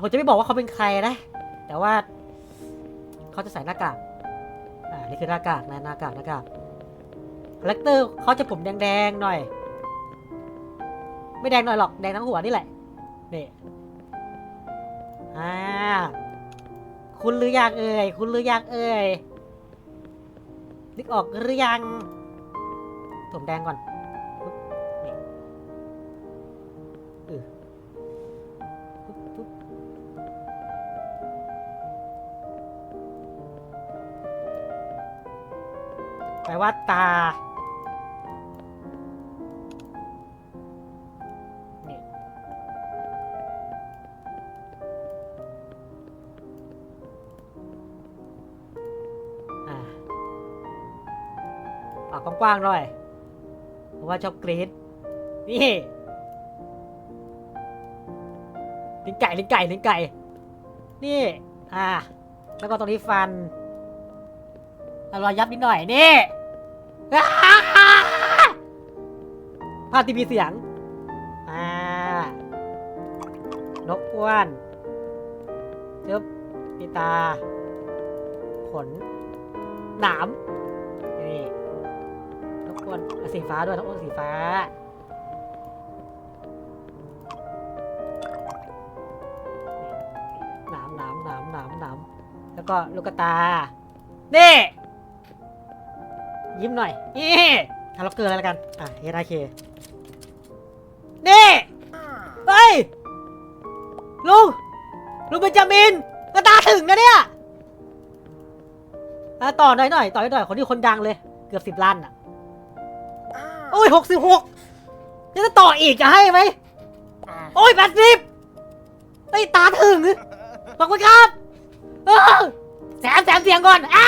ผมจะไม่บอกว่าเขาเป็นใครนะ แต่ว่าเขาจะใส่หน้ากาก อ่า นี่คือหน้ากากนะหน้ากากหน้ากากคาแรคเตอร์เขาจะผมแดงๆหน่อย ไม่แดงหน่อยหรอก แดงทั้งหัวนี่แหละ นี่ อ่า คุณหรือยังเอ่ย คุณหรือยังเอ่ย นึกออกหรือยัง ผมแดงก่อน นี่เออ แปลว่าตา นี่ อ่าปากกว้างๆหน่อย เพราะว่าชอบกรีดนี่ลิ้นไก่ลิ้นไก่ลิ้นไก่ นี่ อ่า แล้วก็ตรงนี้ฟัน เอารอยยับนิดหน่อยนี่ภาพที่มีเสียง อ่านกอ้วนจึ๊บมีตา ขน หนาม นี่นกอ้วนสีฟ้าด้วยนกอ้วนสีฟ้า หนามหนามหนามหนามหนามแล้วก็ลูกตา นี่ ยิ้มหน่อยนี่ทำล็อกเกอร์แล้วกัน อะเฮราเคนี่เฮ้ยลุงลุงเบนจามินกระตาถึงนะเนี่ยอะต่อหน่อยหน่อยต่อหน่อยคนนี้คนดังเลย เกือบสิบล้านอะโอ้ยหกสิบหกจะต่ออีกจะให้ไหมโอ้ยแปดสิบไอ้ยตาถึงขอบคุณครับเออแสมแสมเสียงก่อนอ้า